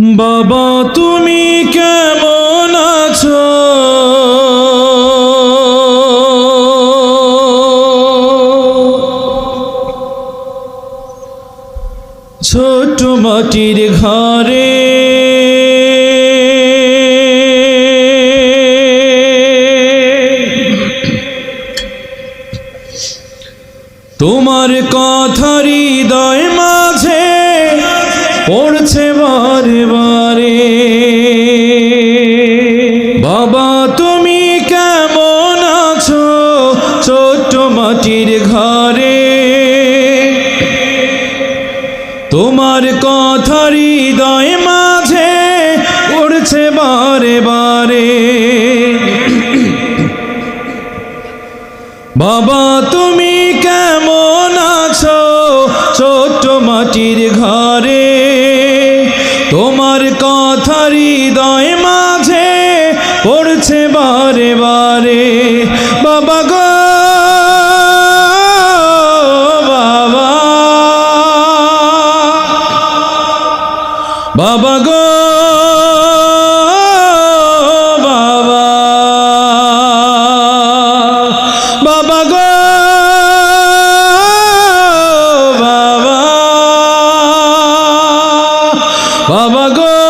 বাবা তুমি কেমন আছো? ছোট মাটির ঘরে বারে বাবা, তুমি কেমন আছো ছোট্ট মাটির ঘরে? তোমার কথা হৃদয় মাঝে পড়ছে বারে বারে। বাবা, তুমি কথা হৃদয় মাঝে পড়ছে বারে বারে। বাবা গো, বাবা। বাবা গো, বাবা। বাবা গো, বাবা। বাবা গো।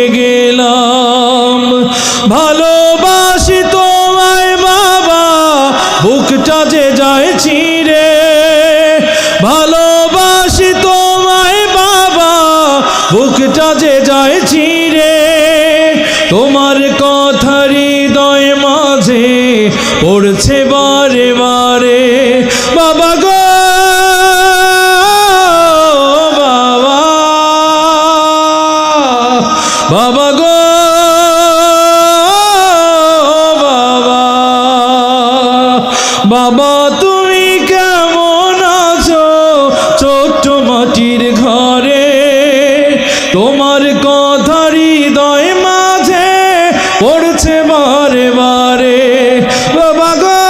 বুকটা যে যায় চিরে, ভালোবাসি তোমায় বাবা, বুকটা যে যায় চিরে। তোমার কথা হৃদয় মাঝে পড়ছে বারে পড়ছে বারে বারে বাবা গো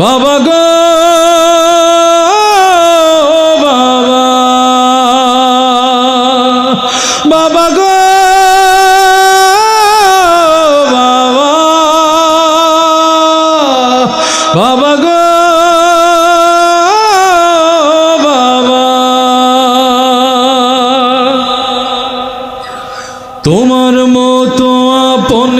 বাবা গো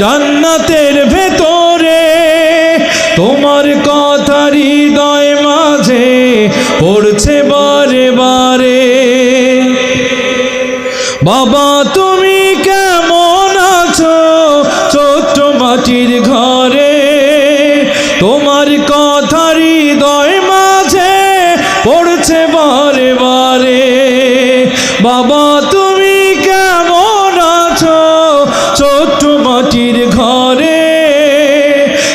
জান্নাতের ভেতরে তোমার কথা হৃদয় মাঝে পড়ছে বারে বারে। বাবা, তুমি কেমন আছো ছোট্ট মাটির ঘরে? তোমার কথা